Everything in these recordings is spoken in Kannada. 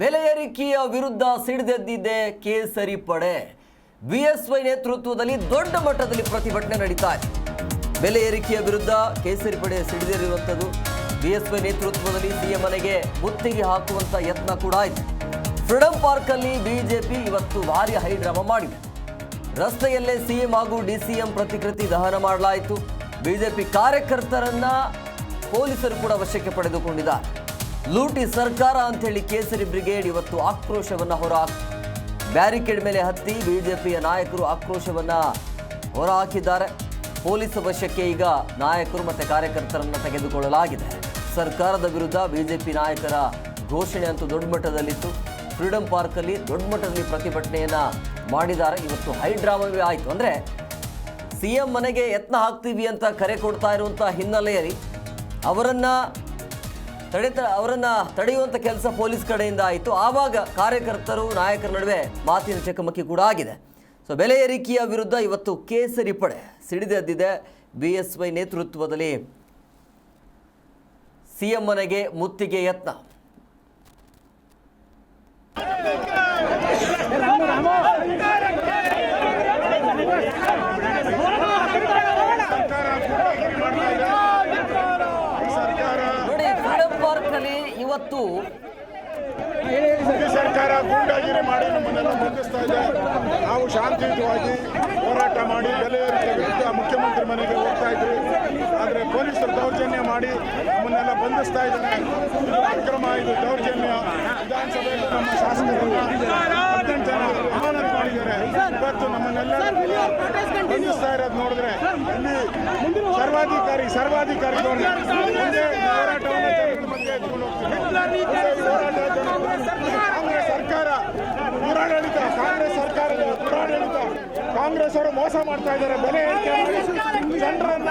ಬೆಲೆ ಏರಿಕೆಯ ವಿರುದ್ಧ ಸಿಡಿದೆದ್ದಿದೆ ಕೇಸರಿ ಪಡೆ. ಬಿಎಸ್ವೈ ನೇತೃತ್ವದಲ್ಲಿ ದೊಡ್ಡ ಮಟ್ಟದಲ್ಲಿ ಪ್ರತಿಭಟನೆ ನಡೀತಾ ಇದೆ. ಬೆಲೆ ಏರಿಕೆಯ ವಿರುದ್ಧ ಕೇಸರಿ ಪಡೆ ಸಿಡಿದಿರುವಂಥದ್ದು. ಬಿಎಸ್ವೈ ನೇತೃತ್ವದಲ್ಲಿ ಸಿಎಂ ಮನೆಗೆ ಮುತ್ತಿಗೆ ಹಾಕುವಂತ ಯತ್ನ ಕೂಡ ಆಯಿತು ಫ್ರೀಡಂ ಪಾರ್ಕಲ್ಲಿ ಬಿಜೆಪಿ ಇವತ್ತು ಭಾರಿ ಹೈಡ್ರಾಮಾ ಮಾಡಿದೆ. ರಸ್ತೆಯಲ್ಲೇ ಸಿಎಂ ಹಾಗೂ ಡಿಸಿಎಂ ಪ್ರತಿಕೃತಿ ದಹನ ಮಾಡಲಾಯಿತು. ಬಿಜೆಪಿ ಕಾರ್ಯಕರ್ತರನ್ನ ಪೊಲೀಸರು ಕೂಡ ವಶಕ್ಕೆ ಪಡೆದುಕೊಂಡಿದ್ದಾರೆ. ಲೂಟಿ ಸರ್ಕಾರ ಅಂತೇಳಿ ಕೇಸರಿ ಬ್ರಿಗೇಡ್ ಇವತ್ತು ಆಕ್ರೋಶವನ್ನು ಹೊರ ಬ್ಯಾರಿಕೇಡ್ ಮೇಲೆ ಹತ್ತಿ ಬಿಜೆಪಿಯ ನಾಯಕರು ಆಕ್ರೋಶವನ್ನ ಹೊರಹಾಕಿದ್ದಾರೆ ಪೊಲೀಸ್ ವಶಕ್ಕೆ ಈಗ ನಾಯಕರು ಮತ್ತು ಕಾರ್ಯಕರ್ತರನ್ನು ತೆಗೆದುಕೊಳ್ಳಲಾಗಿದೆ. ಸರ್ಕಾರದ ವಿರುದ್ಧ ಬಿಜೆಪಿ ನಾಯಕರ ಘೋಷಣೆ ಅಂತೂ ದೊಡ್ಡ ಮಟ್ಟದಲ್ಲಿತ್ತು ಫ್ರೀಡಂ ಪಾರ್ಕಲ್ಲಿ ದೊಡ್ಡ ಮಟ್ಟದಲ್ಲಿ ಪ್ರತಿಭಟನೆಯನ್ನು ಮಾಡಿದ್ದಾರೆ. ಇವತ್ತು ಹೈಡ್ರಾಮವೇ ಆಯಿತು. ಅಂದರೆ ಸಿ ಎಂ ಮನೆಗೆ ಯತ್ನ ಹಾಕ್ತೀವಿ ಅಂತ ಕರೆ ಕೊಡ್ತಾ ಇರುವಂಥ ಹಿನ್ನೆಲೆಯಲ್ಲಿ ಅವರನ್ನ ತಡೆತ ಅವರನ್ನ ತಡೆಯುವಂತ ಕೆಲಸ ಪೊಲೀಸ್ ಕಡೆಯಿಂದ ಆಯಿತು. ಆವಾಗ ಕಾರ್ಯಕರ್ತರು, ನಾಯಕರ ನಡುವೆ ಮಾತಿನ ಚಕಮಕಿ ಕೂಡ ಆಗಿದೆ. ಸೊ ಬೆಲೆ ಏರಿಕೆಯ ವಿರುದ್ಧ ಇವತ್ತು ಕೇಸರಿ ಪಡೆ ಸಿಡಿದೆದ್ದಿದೆ ಬಿ ಎಸ್ ವೈ ನೇತೃತ್ವದಲ್ಲಿ ಸಿ ಎಂ ಮನೆಗೆ ಮುತ್ತಿಗೆ ಯತ್ನ. ಇವತ್ತು ಸರ್ಕಾರ ಗೂಂಡಾಗಿರಿ ಮಾಡಿ ನಮ್ಮನ್ನೆಲ್ಲ ಬಂಧಿಸ್ತಾ ಇದೆ. ನಾವು ಶಾಂತಿಯುತವಾಗಿ ಹೋರಾಟ ಮಾಡಿ ಬೆಲೆ ಏರಿಕೆ ವಿರುದ್ಧ ಮುಖ್ಯಮಂತ್ರಿ ಮನೆಗೆ ಹೋಗ್ತಾ ಇದ್ರು ಆದರೆ ಪೊಲೀಸರು ದೌರ್ಜನ್ಯ ಮಾಡಿ ನಮ್ಮನ್ನೆಲ್ಲ ಬಂಧಿಸ್ತಾ ಇದ್ದಾರೆ. ಇದು ಅಕ್ರಮ, ಇದು ದೌರ್ಜನ್ಯ. ವಿಧಾನಸಭೆಯಲ್ಲಿ ನಮ್ಮ ಶಾಸಕರನ್ನ ಹದಿನೆಂಟು ಜನ ಮಾಡಿದ್ದಾರೆ ಇವತ್ತು ನಮ್ಮನ್ನೆಲ್ಲ ಇರೋದು ನೋಡಿದ್ರೆ ಇಲ್ಲಿ ಸರ್ವಾಧಿಕಾರಿ ಸರ್ವಾಧಿಕಾರಿ ಕಾಂಗ್ರೆಸ್ ಸರ್ಕಾರ. ಪುರಾಡಳಿತ ಕಾಂಗ್ರೆಸ್ ಸರ್ಕಾರದ ಪುರಾಡಳಿತ ಕಾಂಗ್ರೆಸ್ ಅವರು ಮೋಸ ಮಾಡ್ತಾ ಇದ್ದಾರೆ. ಬೆಲೆ ಏರಿಕೆ ಮಾಡಿ ಜನರನ್ನ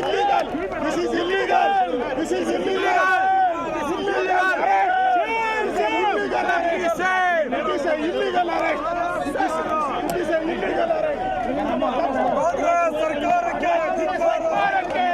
ಇಲ್ಲಿಗಲ್ ಇದ್ದಾರೆ. Illegal is illegal. This is illegal. This a illegal arrest. This, this is an illegal arrest. Congress सरकार के अधिकार के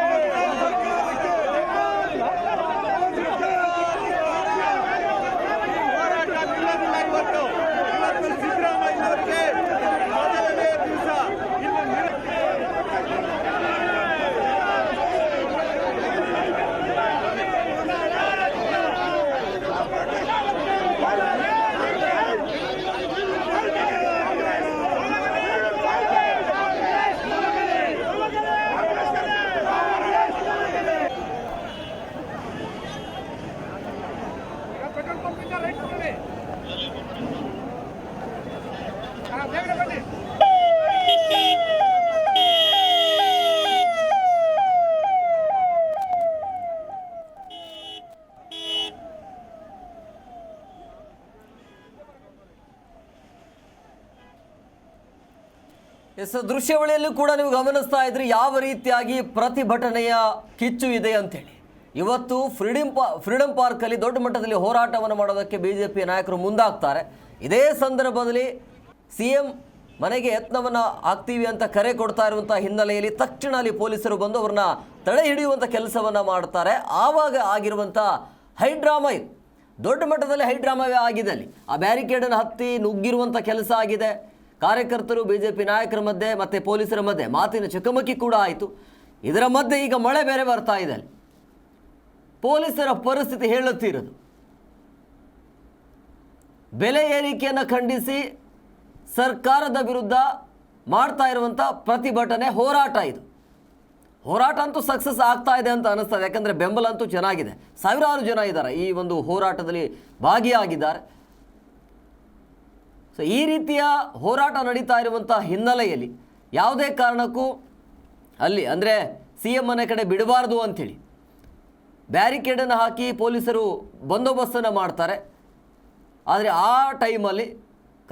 ಎಸ್, ದೃಶ್ಯಾವಳಿಯಲ್ಲೂ ಕೂಡ ನೀವು ಗಮನಿಸ್ತಾ ಇದ್ರಿ, ಯಾವ ರೀತಿಯಾಗಿ ಪ್ರತಿಭಟನೆಯ ಕಿಚ್ಚು ಇದೆ ಅಂತೇಳಿ. ಇವತ್ತು ಫ್ರೀಡಂ ಪಾ, ಫ್ರೀಡಂ ಪಾರ್ಕಲ್ಲಿ ದೊಡ್ಡ ಮಟ್ಟದಲ್ಲಿ ಹೋರಾಟವನ್ನು ಮಾಡೋದಕ್ಕೆ ಬಿ ಜೆ ಪಿ ನಾಯಕರು ಮುಂದಾಗ್ತಾರೆ. ಇದೇ ಸಂದರ್ಭದಲ್ಲಿ ಸಿ ಎಂ ಮನೆಗೆ ಯತ್ನವನ್ನು ಹಾಕ್ತೀವಿ ಅಂತ ಕರೆ ಕೊಡ್ತಾ ಇರುವಂಥ ಹಿನ್ನೆಲೆಯಲ್ಲಿ ತಕ್ಷಣ ಅಲ್ಲಿ ಪೊಲೀಸರು ಬಂದು ಅವ್ರನ್ನ ತಡೆ ಹಿಡಿಯುವಂಥ ಕೆಲಸವನ್ನು ಮಾಡ್ತಾರೆ. ಆವಾಗ ಆಗಿರುವಂಥ ಹೈಡ್ರಾಮಾ ಇದು. ದೊಡ್ಡ ಮಟ್ಟದಲ್ಲಿ ಹೈಡ್ರಾಮಾವೇ ಆಗಿದೆ ಅಲ್ಲಿ. ಆ ಬ್ಯಾರಿಕೇಡನ್ನು ಹತ್ತಿ ನುಗ್ಗಿರುವಂಥ ಕೆಲಸ ಆಗಿದೆ. ಕಾರ್ಯಕರ್ತರು ಬಿ ಜೆ ಪಿ ನಾಯಕರ ಮಧ್ಯೆ ಮತ್ತು ಪೊಲೀಸರ ಮಧ್ಯೆ ಮಾತಿನ ಚಕಮಕಿ ಕೂಡ ಆಯಿತು. ಇದರ ಮಧ್ಯೆ ಈಗ ಮಳೆ ಬೇರೆ ಬರ್ತಾ ಇದೆ ಪೊಲೀಸರ ಪರಿಸ್ಥಿತಿ ಹೇಳುತ್ತಿರೋದು ಬೆಲೆ ಏರಿಕೆಯನ್ನು ಖಂಡಿಸಿ ಸರ್ಕಾರದ ವಿರುದ್ಧ ಮಾಡ್ತಾ ಇರುವಂಥ ಪ್ರತಿಭಟನೆ ಹೋರಾಟ ಇದು. ಹೋರಾಟ ಅಂತೂ ಸಕ್ಸಸ್ ಆಗ್ತಾ ಇದೆ ಅಂತ ಅನ್ನಿಸ್ತದೆ ಯಾಕಂದರೆ ಬೆಂಬಲ ಅಂತೂ ಚೆನ್ನಾಗಿದೆ. ಸಾವಿರಾರು ಜನ ಇದ್ದಾರೆ, ಈ ಒಂದು ಹೋರಾಟದಲ್ಲಿ ಭಾಗಿಯಾಗಿದ್ದಾರೆ. ಸೊ ಈ ರೀತಿಯ ಹೋರಾಟ ನಡೀತಾ ಇರುವಂಥ ಹಿನ್ನೆಲೆಯಲ್ಲಿ ಯಾವುದೇ ಕಾರಣಕ್ಕೂ ಅಲ್ಲಿ ಅಂದರೆ ಸಿ ಎಂ ಮನೆ ಕಡೆ ಬಿಡಬಾರ್ದು ಅಂಥೇಳಿ ಬ್ಯಾರಿಕೇಡನ್ನು ಹಾಕಿ ಪೊಲೀಸರು ಬಂದೋಬಸ್ತನ್ನು ಮಾಡ್ತಾರೆ. ಆದರೆ ಆ ಟೈಮಲ್ಲಿ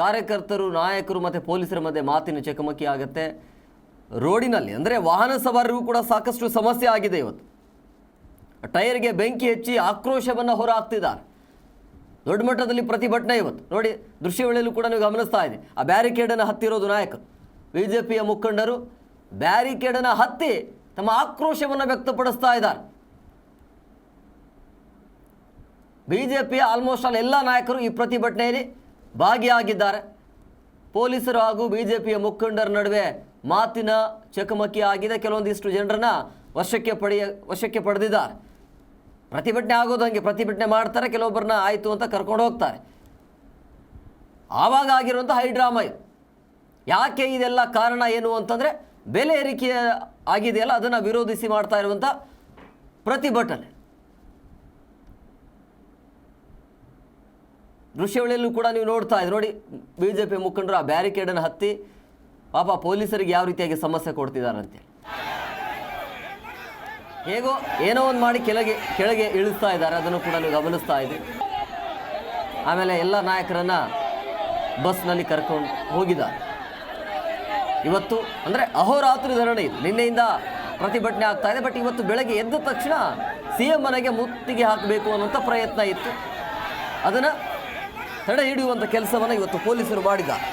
ಕಾರ್ಯಕರ್ತರು, ನಾಯಕರು ಮತ್ತು ಪೊಲೀಸರ ಮಧ್ಯೆ ಮಾತಿನ ಚಕಮಕಿ ಆಗುತ್ತೆ. ರೋಡಿನಲ್ಲಿ ಅಂದರೆ ವಾಹನ ಸವಾರರಿಗೂ ಕೂಡ ಸಾಕಷ್ಟು ಸಮಸ್ಯೆ ಆಗಿದೆ ಇವತ್ತು. ಟೈರ್ಗೆ ಬೆಂಕಿ ಹೆಚ್ಚಿ ಆಕ್ರೋಶವನ್ನು ಹೊರಹಾಕ್ತಿದ್ದಾರೆ ದೊಡ್ಡ ಮಟ್ಟದಲ್ಲಿ ಪ್ರತಿಭಟನೆ ಇವತ್ತು. ನೋಡಿ, ದೃಶ್ಯವಳಿಯಲ್ಲೂ ಕೂಡ ನೀವು ಗಮನಿಸ್ತಾ ಇದೆ ಆ ಬ್ಯಾರಿಕೇಡನ್ನು ಹತ್ತಿರೋದು ನಾಯಕರು. ಬಿ ಜೆ ಪಿಯ ಮುಖಂಡರು ಬ್ಯಾರಿಕೇಡನ್ನು ಹತ್ತಿ ತಮ್ಮ ಆಕ್ರೋಶವನ್ನು ವ್ಯಕ್ತಪಡಿಸ್ತಾ ಇದ್ದಾರೆ. ಬಿ ಜೆ ಪಿಯ ಆಲ್ಮೋಸ್ಟ್ ಆಲ್ ಎಲ್ಲ ನಾಯಕರು ಈ ಪ್ರತಿಭಟನೆಯಲ್ಲಿ ಭಾಗಿಯಾಗಿದ್ದಾರೆ. ಪೊಲೀಸರು ಹಾಗೂ ಬಿ ಜೆ ಪಿಯ ಮುಖಂಡರ ನಡುವೆ ಮಾತಿನ ಚಕಮಕಿ ಆಗಿದೆ. ಕೆಲವೊಂದಿಷ್ಟು ಜನರನ್ನ ವಶಕ್ಕೆ ಪಡೆಯ, ವಶಕ್ಕೆ ಪಡೆದಿದ್ದಾರೆ. ಪ್ರತಿಭಟನೆ ಆಗೋದು ಹಂಗೆ ಪ್ರತಿಭಟನೆ ಮಾಡ್ತಾರೆ, ಕೆಲವೊಬ್ಬರನ್ನ ಆಯಿತು ಅಂತ ಕರ್ಕೊಂಡು ಹೋಗ್ತಾರೆ. ಆವಾಗ ಆಗಿರುವಂಥ ಹೈಡ್ರಾಮಾ ಇದು. ಯಾಕೆ ಇದೆಲ್ಲ ಕಾರಣ ಏನು ಅಂತಂದರೆ, ಬೆಲೆ ಏರಿಕೆ ಆಗಿದೆಯಲ್ಲ, ಅದನ್ನು ವಿರೋಧಿಸಿ ಮಾಡ್ತಾ ಇರುವಂಥ ಪ್ರತಿಭಟನೆ. ದೃಶ್ಯವಳಿಯಲ್ಲೂ ಕೂಡ ನೀವು ನೋಡ್ತಾ ಇದ್ದೀರಿ. ನೋಡಿ ಬಿ ಜೆ ಪಿ ಮುಖಂಡರು ಆ ಬ್ಯಾರಿಕೇಡನ್ನು ಹತ್ತಿ ಪಾಪ ಪೊಲೀಸರಿಗೆ ಯಾವ ರೀತಿಯಾಗಿ ಸಮಸ್ಯೆ ಕೊಡ್ತಿದ್ದಾರೆ ಅಂತೇಳಿ ಹೇಗೋ ಏನೋ ಒಂದು ಮಾಡಿ ಕೆಳಗೆ ಕೆಳಗೆ ಇಳಿಸ್ತಾ ಇದ್ದಾರೆ. ಅದನ್ನು ಕೂಡ ನೀವು ಗಮನಿಸ್ತಾ ಇದ್ದೀರಿ ಆಮೇಲೆ ಎಲ್ಲ ನಾಯಕರನ್ನ ಬಸ್ನಲ್ಲಿ ಕರ್ಕೊಂಡು ಹೋಗಿದ ಇವತ್ತು ಅಂದರೆ ಅಹೋರಾತ್ರಿ ಧರಣಿ ಇದು. ನಿನ್ನೆಯಿಂದ ಪ್ರತಿಭಟನೆ ಆಗ್ತಾ ಇದೆ. ಬಟ್ ಇವತ್ತು ಬೆಳಗ್ಗೆ ಎದ್ದ ತಕ್ಷಣ ಸಿ ಎಂ ಮನೆಗೆ ಮುತ್ತಿಗೆ ಹಾಕಬೇಕು ಅನ್ನುವಂಥ ಪ್ರಯತ್ನ ಇತ್ತು. ಅದನ್ನು ತಡೆ ಹಿಡಿಯುವಂಥ ಕೆಲಸವನ್ನು ಇವತ್ತು ಪೊಲೀಸರು ಮಾಡಿದ್ದಾರೆ.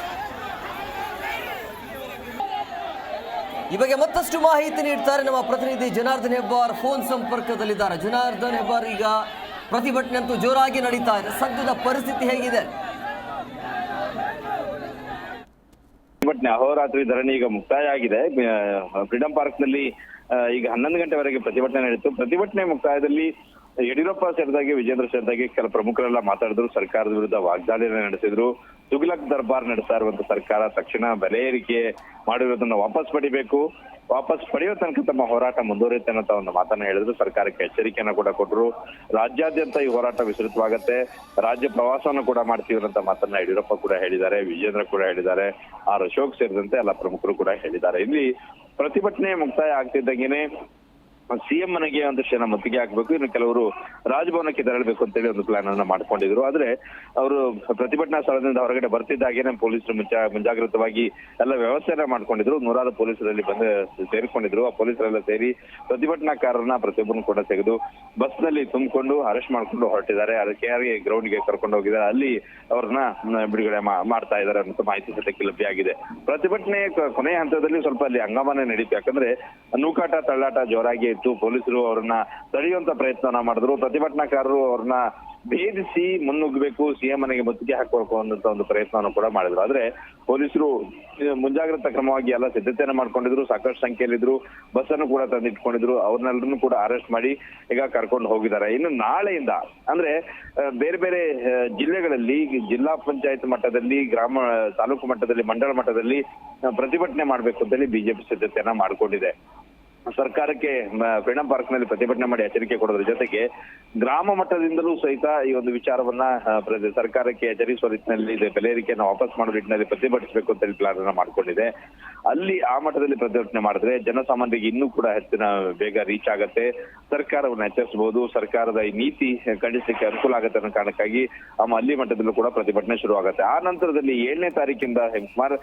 ಈ ಬಗ್ಗೆ ಮತ್ತಷ್ಟು ಮಾಹಿತಿ ನೀಡ್ತಾರೆ ನಮ್ಮ ಪ್ರತಿನಿಧಿ ಜನಾರ್ದನ್ ಹೆಬ್ಬಾರ್ ಫೋನ್ ಸಂಪರ್ಕದಲ್ಲಿದ್ದಾರೆ. ಜನಾರ್ದನ್ ಹೆಬ್ಬಾರ್ ಈಗ ಪ್ರತಿಭಟನೆ ಅಂತೂ ಜೋರಾಗಿ ನಡೀತಾ ಇದೆ. ಸದ್ಯದ ಪರಿಸ್ಥಿತಿ ಹೇಗಿದೆ? ಪ್ರತಿಭಟನೆ ಅಹೋರಾತ್ರಿ ಧರಣಿ ಈಗ ಮುಕ್ತಾಯ ಆಗಿದೆ. ಫ್ರೀಡಂ ಪಾರ್ಕ್ನಲ್ಲಿ ಈಗ ಹನ್ನೊಂದು ಗಂಟೆವರೆಗೆ ಪ್ರತಿಭಟನೆ ನಡೆಯಿತು. ಪ್ರತಿಭಟನೆ ಮುಕ್ತಾಯದಲ್ಲಿ ಯಡಿಯೂರಪ್ಪ ಸೇರಿದಾಗೆ, ವಿಜೇಂದ್ರ ಸೇರಿದಾಗೆ ಕೆಲ ಪ್ರಮುಖರೆಲ್ಲ ಮಾತಾಡಿದ್ರು. ಸರ್ಕಾರದ ವಿರುದ್ಧ ವಾಗ್ದಾಳಿ ನಡೆಸಿದ್ರು. ತುಗ್ಲಕ್ ದರ್ಬಾರ್ ನಡೆಸ್ತಾ ಇರುವಂತ ಸರ್ಕಾರ ತಕ್ಷಣ ಬೆಲೆ ಏರಿಕೆ ಮಾಡಿರೋದನ್ನ ವಾಪಸ್ ಪಡಿಬೇಕು. ವಾಪಸ್ ಪಡೆಯೋ ತನಕ ತಮ್ಮ ಹೋರಾಟ ಮುಂದುವರಿಯುತ್ತೆ ಅಂತ ಒಂದು ಮಾತನ್ನ ಹೇಳಿದ್ರು. ಸರ್ಕಾರಕ್ಕೆ ಎಚ್ಚರಿಕೆಯನ್ನ ಕೂಡ ಕೊಟ್ಟರು ರಾಜ್ಯಾದ್ಯಂತ ಈ ಹೋರಾಟ ವಿಸ್ತೃತವಾಗತ್ತೆ. ರಾಜ್ಯ ಪ್ರವಾಸವನ್ನು ಕೂಡ ಮಾಡ್ತೀವಿ ಅಂತ ಮಾತನ್ನ ಯಡಿಯೂರಪ್ಪ ಕೂಡ ಹೇಳಿದ್ದಾರೆ. ವಿಜೇಂದ್ರ ಕೂಡ ಹೇಳಿದ್ದಾರೆ. ಆರ್ ಅಶೋಕ್ ಸೇರಿದಂತೆ ಎಲ್ಲ ಪ್ರಮುಖರು ಕೂಡ ಹೇಳಿದ್ದಾರೆ. ಇಲ್ಲಿ ಪ್ರತಿಭಟನೆ ಮುಕ್ತಾಯ ಆಗ್ತಿದ್ದಂಗೆನೆ ಸಿಎಂ ಮನೆಗೆ ಒಂದಷ್ಟು ಜನ ಮತ್ತಿಗೆ ಹಾಕ್ಬೇಕು. ಇನ್ನು ಕೆಲವರು ರಾಜಭವನಕ್ಕೆ ತೆರಳಬೇಕು ಅಂತೇಳಿ ಒಂದು ಪ್ಲಾನ್ ಅನ್ನ ಮಾಡ್ಕೊಂಡಿದ್ರು. ಆದ್ರೆ ಅವರು ಪ್ರತಿಭಟನಾ ಸ್ಥಳದಿಂದ ಹೊರಗಡೆ ಬರ್ತಿದ್ದಾಗೇನೆ ಪೊಲೀಸರು ಮುಂಚಾ ಮುಂಜಾಗ್ರತವಾಗಿ ಎಲ್ಲ ವ್ಯವಸ್ಥೆನ ಮಾಡ್ಕೊಂಡಿದ್ರು. ನೂರಾರು ಪೊಲೀಸರಲ್ಲಿ ಬಂದು ಸೇರಿಕೊಂಡಿದ್ರು. ಆ ಪೊಲೀಸರೆಲ್ಲ ಸೇರಿ ಪ್ರತಿಭಟನಾಕಾರರನ್ನ ಪ್ರತಿಯೊಬ್ಬರನ್ನು ಕೂಡ ತೆಗೆದು ಬಸ್ನಲ್ಲಿ ತುಂಬಿಕೊಂಡು ಅರೆಸ್ಟ್ ಮಾಡ್ಕೊಂಡು ಹೊರಟಿದ್ದಾರೆ. ಅದಕ್ಕೆ ಗ್ರೌಂಡ್ಗೆ ಕರ್ಕೊಂಡು ಹೋಗಿದ್ದಾರೆ. ಅಲ್ಲಿ ಅವ್ರನ್ನ ಬಿಡುಗಡೆ ಮಾಡ್ತಾ ಇದ್ದಾರೆ ಅಂತ ಮಾಹಿತಿ ಸದ್ಯಕ್ಕೆ ಲಭ್ಯ ಪ್ರತಿಭಟನೆ ಕೊನೆಯ ಹಂತದಲ್ಲಿ ಸ್ವಲ್ಪ ಅಲ್ಲಿ ಹಂಗಾಮನೆ ನಡೀತು. ಯಾಕಂದ್ರೆ ನೂಕಾಟ, ತಳ್ಳಾಟ, ಜೋರಾಗಿ ಇತ್ತು ಪೊಲೀಸರು ಅವ್ರನ್ನ ತಡೆಯುವಂತ ಪ್ರಯತ್ನ ಮಾಡಿದ್ರು. ಪ್ರತಿಭಟನಾಕಾರರು ಅವ್ರನ್ನ ಭೇದಿಸಿ ಮುನ್ನುಗ್ಗಬೇಕು, ಸಿಎಂ ಮನೆಗೆ ಮುತ್ತಿಗೆ ಹಾಕಬೇಕು ಅನ್ನೋಂತ ಒಂದು ಪ್ರಯತ್ನವನ್ನು ಕೂಡ ಮಾಡಿದ್ರು. ಆದ್ರೆ ಪೊಲೀಸರು ಮುಂಜಾಗ್ರತಾ ಕ್ರಮವಾಗಿ ಎಲ್ಲ ಸಿದ್ಧತೆಯನ್ನು ಮಾಡ್ಕೊಂಡಿದ್ರು, ಸಾಕಷ್ಟು ಸಂಖ್ಯೆಯಲ್ಲಿದ್ರು ಬಸ್ ಅನ್ನು ಕೂಡ ತಂದಿಟ್ಕೊಂಡಿದ್ರು. ಅವ್ರನ್ನೆಲ್ಲರನ್ನು ಕೂಡ ಅರೆಸ್ಟ್ ಮಾಡಿ ಈಗ ಕರ್ಕೊಂಡು ಹೋಗಿದ್ದಾರೆ. ಇನ್ನು ನಾಳೆಯಿಂದ, ಅಂದ್ರೆ ಬೇರೆ ಬೇರೆ ಜಿಲ್ಲೆಗಳಲ್ಲಿ, ಜಿಲ್ಲಾ ಪಂಚಾಯತ್ ಮಟ್ಟದಲ್ಲಿ, ಗ್ರಾಮ, ತಾಲೂಕು ಮಟ್ಟದಲ್ಲಿ ಮಂಡಳ ಮಟ್ಟದಲ್ಲಿ ಪ್ರತಿಭಟನೆ ಮಾಡ್ಬೇಕು ಅಂತೇಳಿ ಬಿಜೆಪಿ ಸಿದ್ಧತೆಯನ್ನ ಮಾಡ್ಕೊಂಡಿದೆ. ಸರ್ಕಾರಕ್ಕೆ ಫ್ರೀಡಂ ಪಾರ್ಕ್ನಲ್ಲಿ ಪ್ರತಿಭಟನೆ ಮಾಡಿ ಎಚ್ಚರಿಕೆ ಕೊಡೋದ್ರ ಜೊತೆಗೆ ಗ್ರಾಮ ಮಟ್ಟದಿಂದಲೂ ಸಹಿತ ಈ ಒಂದು ವಿಚಾರವನ್ನ ಸರ್ಕಾರಕ್ಕೆ ಎಚ್ಚರಿಸುವ ನಿಟ್ಟಿನಲ್ಲಿ ಬೆಲೆ ಏರಿಕೆಯನ್ನು ವಾಪಸ್ ಮಾಡೋ ನಿಟ್ಟಿನಲ್ಲಿ ಪ್ರತಿಭಟಿಸಬೇಕು ಅಂತ ಹೇಳಿ ಪ್ಲಾನ್ ಅನ್ನ ಮಾಡ್ಕೊಂಡಿದೆ. ಅಲ್ಲಿ ಆ ಮಟ್ಟದಲ್ಲಿ ಪ್ರತಿಭಟನೆ ಮಾಡಿದ್ರೆ ಜನಸಾಮಾನ್ಯರಿಗೆ ಇನ್ನೂ ಕೂಡ ಹೆಚ್ಚಿನ ಬೇಗ ರೀಚ್ ಆಗತ್ತೆ. ಸರ್ಕಾರವನ್ನು ಎಚ್ಚರಿಸಬಹುದು. ಸರ್ಕಾರದ ಈ ನೀತಿ ಖಂಡಿಸಲಿಕ್ಕೆ ಅನುಕೂಲ ಆಗತ್ತೆ ಅನ್ನೋ ಕಾರಣಕ್ಕಾಗಿ ಆ ಅಲ್ಲಿ ಮಟ್ಟದಲ್ಲೂ ಕೂಡ ಪ್ರತಿಭಟನೆ ಶುರು ಆಗುತ್ತೆ. ಆ ನಂತರದಲ್ಲಿ ಏಳನೇ ತಾರೀಕಿಂದ ಸುಮಾರು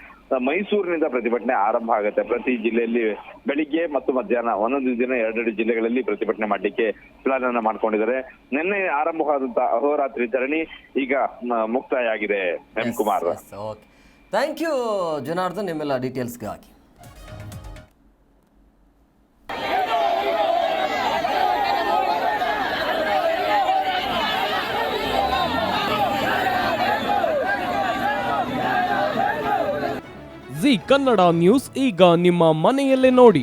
ಮೈಸೂರಿನಿಂದ ಪ್ರತಿಭಟನೆ ಆರಂಭ ಆಗುತ್ತೆ. ಪ್ರತಿ ಜಿಲ್ಲೆಯಲ್ಲಿ ಬೆಳಿಗ್ಗೆ ಮತ್ತು ಮಧ್ಯಾಹ್ನ ಒಂದೊಂದು ದಿನ ಎರಡೆರಡು ಜಿಲ್ಲೆಗಳಲ್ಲಿ ಪ್ರತಿಭಟನೆ ಮಾಡ್ಲಿಕ್ಕೆ ಪ್ಲಾನ್ ಅನ್ನ ಮಾಡ್ಕೊಂಡಿದ್ದಾರೆ. ನಿನ್ನೆ ಆರಂಭವಾದಂತಹ ಅಹೋರಾತ್ರಿ ಧರಣಿ ಈಗ ಮುಕ್ತಾಯ ಆಗಿದೆ M Kumar. Thank you Janardhan. ನಿಮ್ಮೆಲ್ಲ ಡೀಟೇಲ್ಸ್ಗಾಗಿ ಜಿ ಕನ್ನಡ ನ್ಯೂಸ್ ಈಗ ನಿಮ್ಮ ಮನೆಯಲ್ಲೇ ನೋಡಿ.